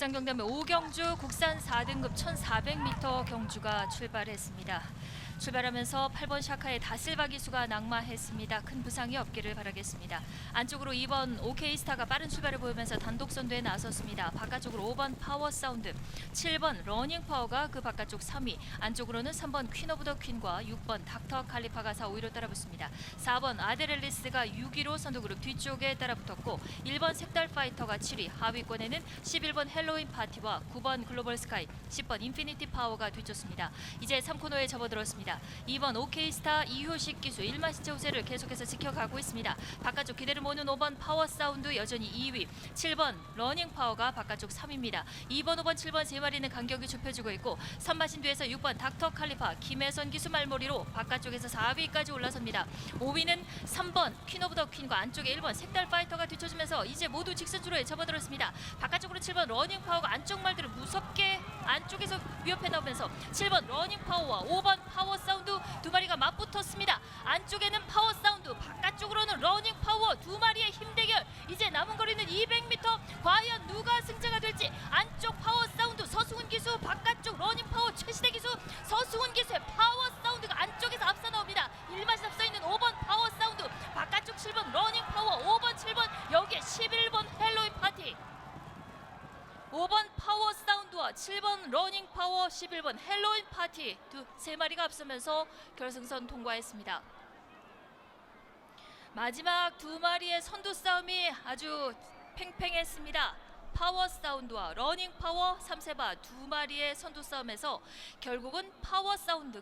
부산 경남의 오경주 국산 4등급 1,400m 경주가 출발했습니다. 출발하면서 8번 샤카의 다슬바 기수가 낙마했습니다. 큰 부상이 없기를 바라겠습니다. 안쪽으로 2번 오케이스타가 빠른 출발을 보이면서 단독 선두에 나섰습니다. 바깥쪽으로 5번 파워 사운드, 7번 러닝 파워가 그 바깥쪽 3위, 안쪽으로는 3번 퀸 오브 더 퀸과 6번 닥터 칼리파가 4, 5위로 따라붙습니다. 4번 아데렐리스가 6위로 선두그룹 뒤쪽에 따라붙었고 1번 색달 파이터가 7위, 하위권에는 11번 헬로 윈 파티와 9번 글로벌 스카이, 10번 인피니티 파워가 뒤쫓습니다. 이제 3코너에 접어들었습니다. 2번 오케이스타 이효식 기수 1마시체 호세를 계속해서 지켜가고 있습니다. 바깥쪽 기대를 모는 5번 파워 사운드 여전히 2위, 7번 러닝 파워가 바깥쪽 3위입니다. 2번, 5번, 7번 세 마리는 간격이 좁혀지고 있고 3마신 뒤에서 6번 닥터 칼리파 김혜선 기수 말머리로 바깥쪽에서 4위까지 올라섭니다. 5위는 3번 퀸 오브 더 퀸과 안쪽에 1번 색달 파이터가 뒤쳐지면서 이제 모두 직선주로에 접어들었습니다. 바깥쪽으로 7번 러닝 파워가 안쪽 말들을 무섭게 안쪽에서 위협해 나오면서 7번 러닝 파워와 5번 파워 사운드 두 마리가 맞붙었습니다. 안쪽에는 5번 파워 사운드와 7번 러닝 파워 11번 헬로윈 파티 두 세 마리가 앞서면서 결승선 통과했습니다. 마지막 두 마리의 선두 싸움이 아주 팽팽했습니다. 파워 사운드와 러닝 파워 3세바 두 마리의 선두 싸움에서 결국은 파워 사운드가